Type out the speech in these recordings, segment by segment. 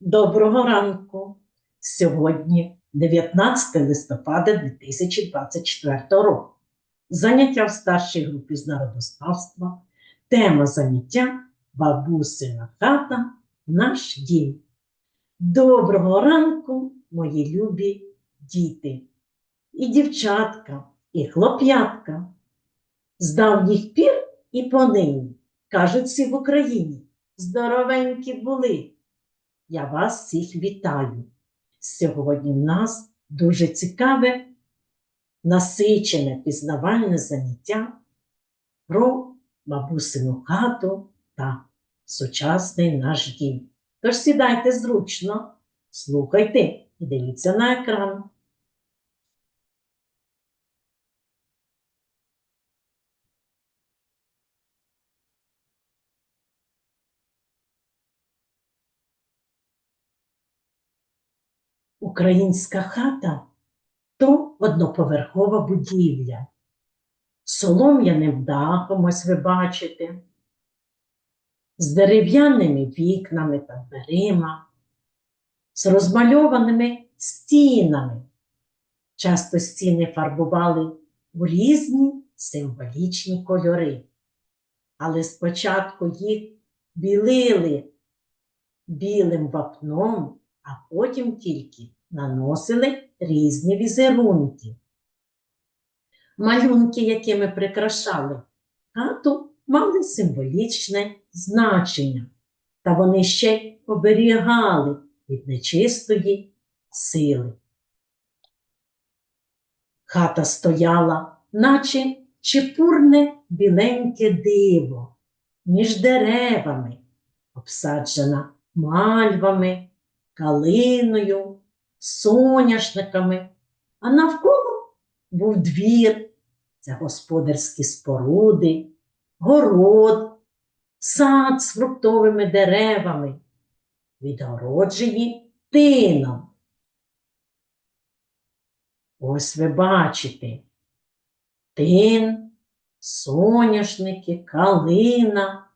Доброго ранку! Сьогодні 19 листопада 2024 року. Заняття в старшій групі з народознавства. Тема заняття Бабусина хата, наш дім. Доброго ранку, мої любі діти, і дівчатка, і хлоп'ятка. З давніх пір і понині, кажуть всі в Україні, здоровенькі були. Я вас всіх вітаю. Сьогодні в нас дуже цікаве, насичене пізнавальне заняття про бабусину хату та сучасний наш дім. Тож сідайте зручно, слухайте і дивіться на екран. Українська хата то одноповерхова будівля. Солом'яним дахом, ось ви бачите, з дерев'яними вікнами та дверима, з розмальованими стінами. Часто стіни фарбували у різні символічні кольори, але спочатку їх білили білим вапном а потім тільки наносили різні візерунки. Малюнки, якими прикрашали хату, мали символічне значення, та вони ще оберігали від нечистої сили. Хата стояла, наче чепурне біленьке диво, між деревами, обсаджена мальвами калиною, соняшниками, а навколо був двір, це господарські споруди, город, сад з фруктовими деревами, відгороджені тином. Ось ви бачите тин, соняшники, калина.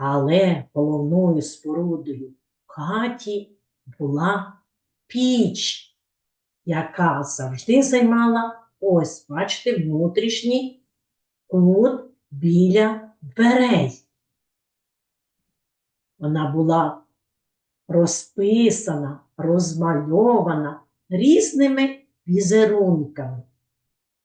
Але головною спорудою хаті була піч, яка завжди займала, ось, бачите, внутрішній кут біля дверей. Вона була розписана, розмальована різними візерунками.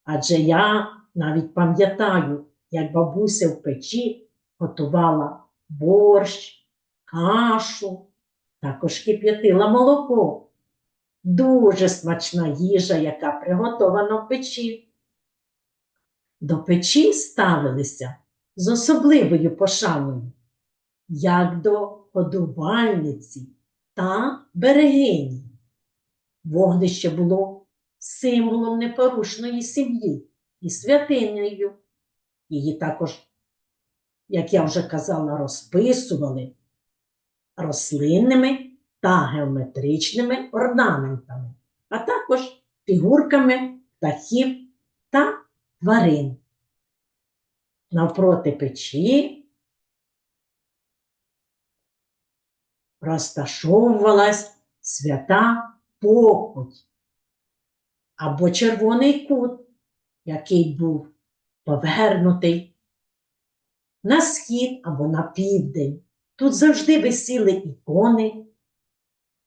Адже я навіть пам'ятаю, як бабуся в печі готувала борщ, кашу, також кип'ятила молоко. Дуже смачна їжа, яка приготована в печі. До печі ставилися з особливою пошаною, як до годувальниці та берегині. Вогнище було символом непорушної сім'ї і святинею. Її також як я вже казала, розписували рослинними та геометричними орнаментами, а також фігурками птахів та тварин. Навпроти печі розташовувалась свята покуть або червоний кут, який був повернутий на схід або на південь. Тут завжди висіли ікони,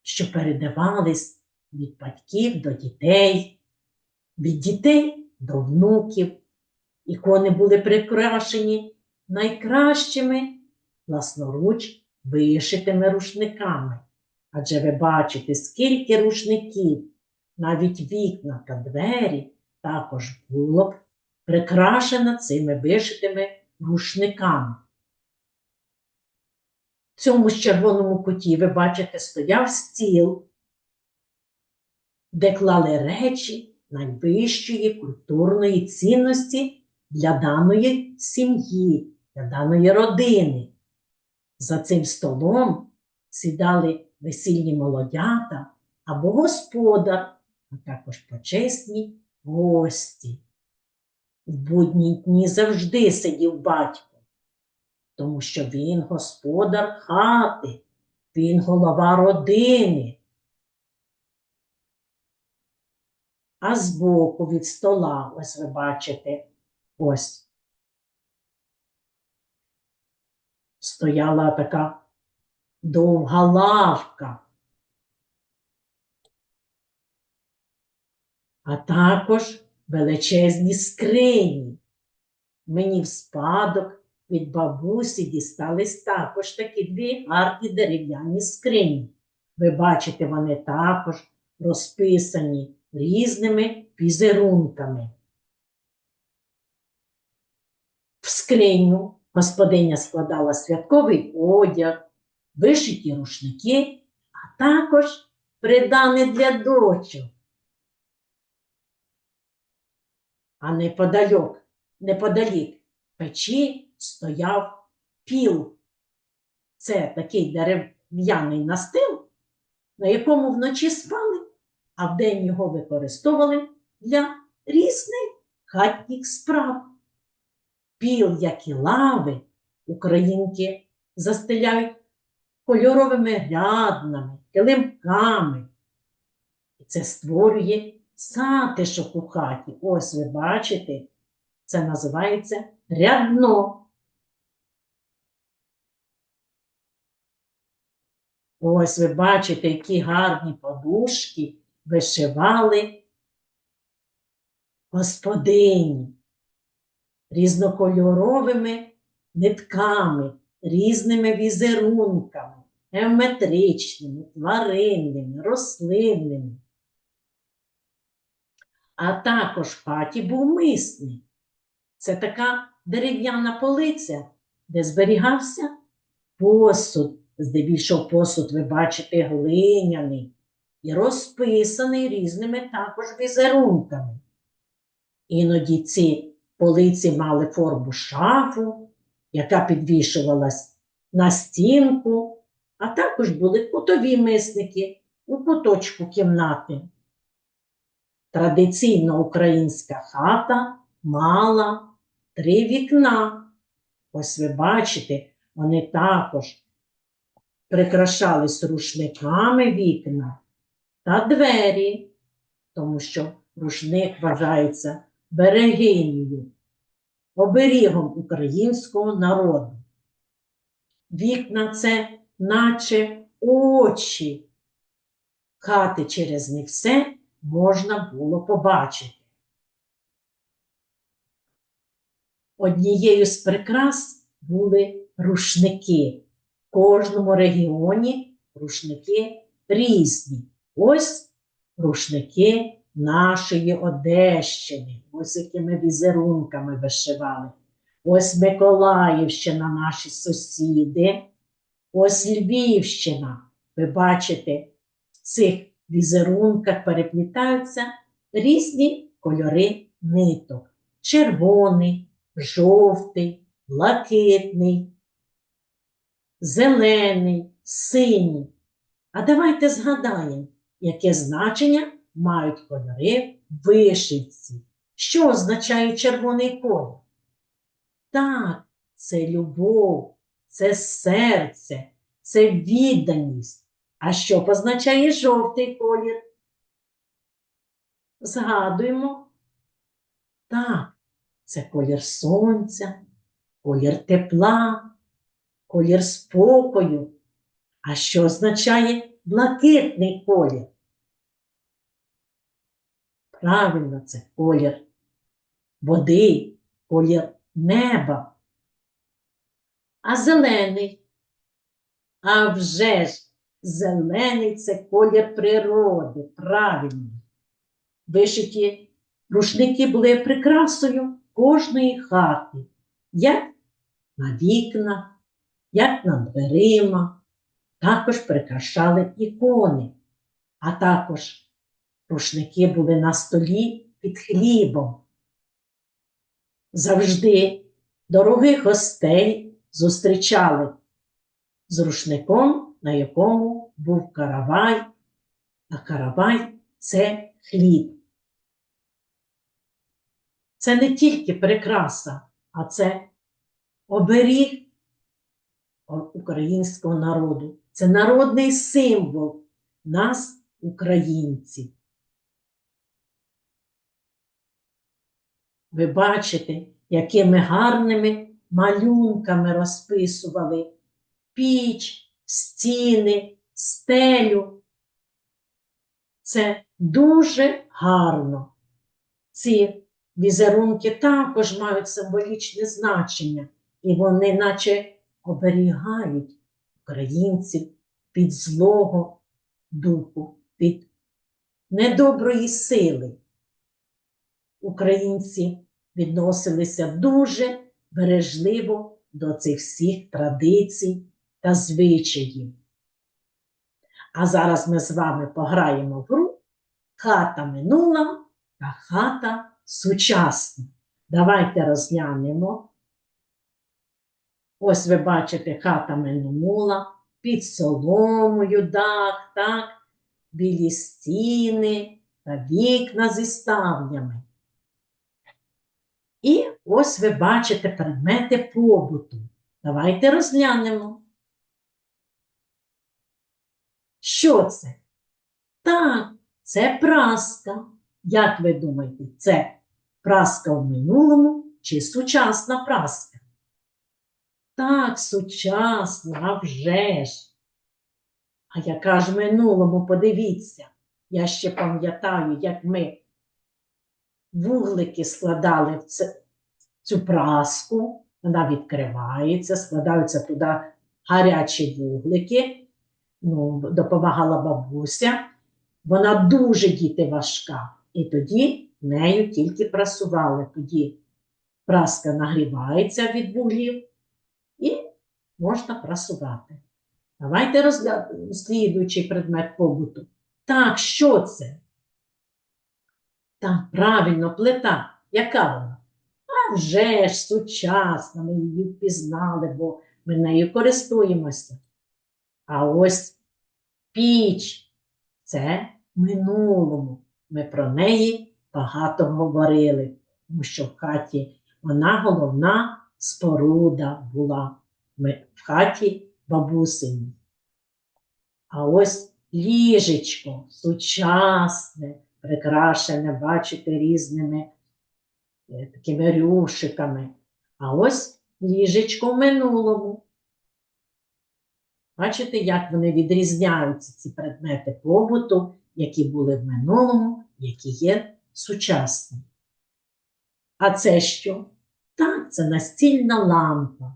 що передавались від батьків до дітей, від дітей до внуків. Ікони були прикрашені найкращими власноруч вишитими рушниками. Адже ви бачите, скільки рушників, навіть вікна та двері також було б прикрашено цими вишитими рушниками. В цьому ж червоному куті, ви бачите, стояв стіл, де клали речі найвищої культурної цінності для даної сім'ї, для даної родини. За цим столом сідали весільні молодята або господар, а також почесні гості. В будні дні завжди сидів батько, тому що він господар хати, він голова родини. А збоку від стола, ось ви бачите, ось стояла така довга лавка. А також величезні скрині. Мені в спадок від бабусі дістались також такі дві гарні дерев'яні скрині. Ви бачите, вони також розписані різними візерунками. В скриню господиня складала святковий одяг, вишиті рушники, а також придане для дочок. А неподалік, неподалік печі стояв піл. Це такий дерев'яний настил, на якому вночі спали, а вдень його використовували для різних хатніх справ. Піл, як і лави, українки застеляють кольоровими ряднами, килимками. І це створює затишок у хаті. Ось ви бачите, це називається рядно. Ось ви бачите, які гарні подушки вишивали господині різнокольоровими нитками, різними візерунками, геометричними, тваринними, рослинними. А також в хаті був мисний. Це така дерев'яна полиця, де зберігався посуд. Здебільшого посуд, ви бачите, глиняний і розписаний різними також візерунками. Іноді ці полиці мали форму шафу, яка підвішувалась на стінку, а також були кутові мисники у куточку кімнати. Традиційна українська хата мала три вікна. Ось ви бачите, вони також прикрашались рушниками вікна та двері, тому що рушник вважається берегинею, оберігом українського народу. Вікна це наче очі. Хати через них все можна було побачити. Однією з прикрас були рушники. В кожному регіоні рушники різні. Ось рушники нашої Одещини, ось якими візерунками вишивали. Ось Миколаївщина, наші сусіди, ось Львівщина. Ви бачите, в цих візерунках переплітаються різні кольори ниток: червоний, жовтий, блакитний, зелений, синій. А давайте згадаємо, яке значення мають кольори вишивці. Що означає червоний колір? Так, це любов, це серце, це відданість. А що позначає жовтий колір? Згадуємо. Так, це колір сонця, колір тепла, колір спокою. А що означає блакитний колір? Правильно, це колір води, колір неба. А зелений? А вже ж, зелений це колір природи, правильно. Вишиті рушники були прикрасою кожної хати, як на вікнах, як над дверима, також прикрашали ікони, а також рушники були на столі під хлібом. Завжди дорогих гостей зустрічали. З рушником, на якому був каравай, а каравай це хліб. Це не тільки прикраса, а це оберіг українського народу. Це народний символ нас, українців. Ви бачите, якими гарними малюнками розписували піч, стіни, стелю. Це дуже гарно. Ці візерунки також мають символічне значення, і вони наче оберігають українців від злого духу, від недоброї сили. Українці відносилися дуже бережливо до цих всіх традицій та звичаїв. А зараз ми з вами пограємо в гру Хата минула та хата сучасна. Давайте розглянемо. Ось ви бачите, хата минула, під соломою дах, так, білі стіни та вікна зі ставнями. І ось ви бачите предмети побуту. Давайте розглянемо. Що це? Так, це праска. Як ви думаєте, це праска в минулому чи сучасна праска? Так, сучасна, а вже ж. А яка ж в минулому, подивіться, я ще пам'ятаю, як ми вуглики складали в цю праску, вона відкривається, складаються туди гарячі вуглики. Ну, допомагала бабуся. Вона дуже діти важка. І тоді нею тільки прасували. Тоді праска нагрівається від вуглів і можна прасувати. Давайте розглянемо слідуючий предмет побуту. Так, що це? Так, правильно, плита. Яка вона? А вже ж сучасна, ми її впізнали, бо ми нею користуємося. А ось піч це в минулому. Ми про неї багато говорили, тому що в хаті вона головна споруда була ми, в хаті бабусині. А ось ліжечко сучасне, прикрашене, бачите, різними е, такими рюшиками. А ось ліжечко в минулому. Бачите, як вони відрізняються, ці предмети побуту, які були в минулому, які є сучасні. А це що? Так, це настільна лампа.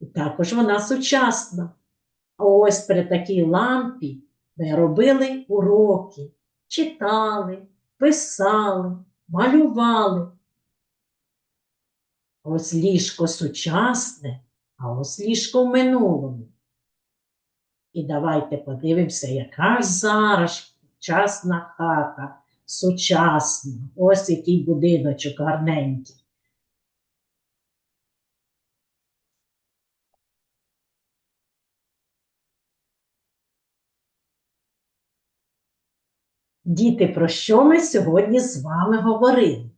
І також вона сучасна. А ось при такій лампі ми робили уроки, читали, писали, малювали. Ось ліжко сучасне, а ось ліжко в минулому. І давайте подивимося, яка зараз сучасна хата, сучасна. Ось який будиночок гарненький. Діти, про що ми сьогодні з вами говорили?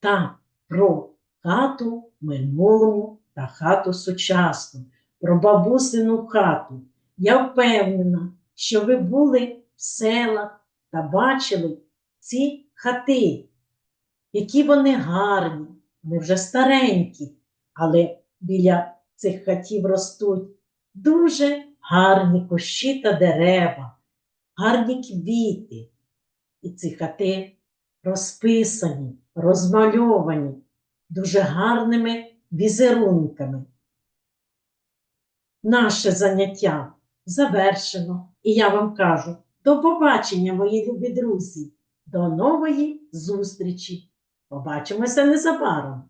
Так, про хату минулому та хату сучасну, про бабусину хату. Я впевнена, що ви були в селах та бачили ці хати, які вони гарні, вони вже старенькі, але біля цих хатів ростуть дуже гарні кущі та дерева, гарні квіти. І ці хати розписані, розмальовані дуже гарними візерунками. Наше заняття завершено, і я вам кажу до побачення, мої любі друзі, до нової зустрічі. Побачимося незабаром.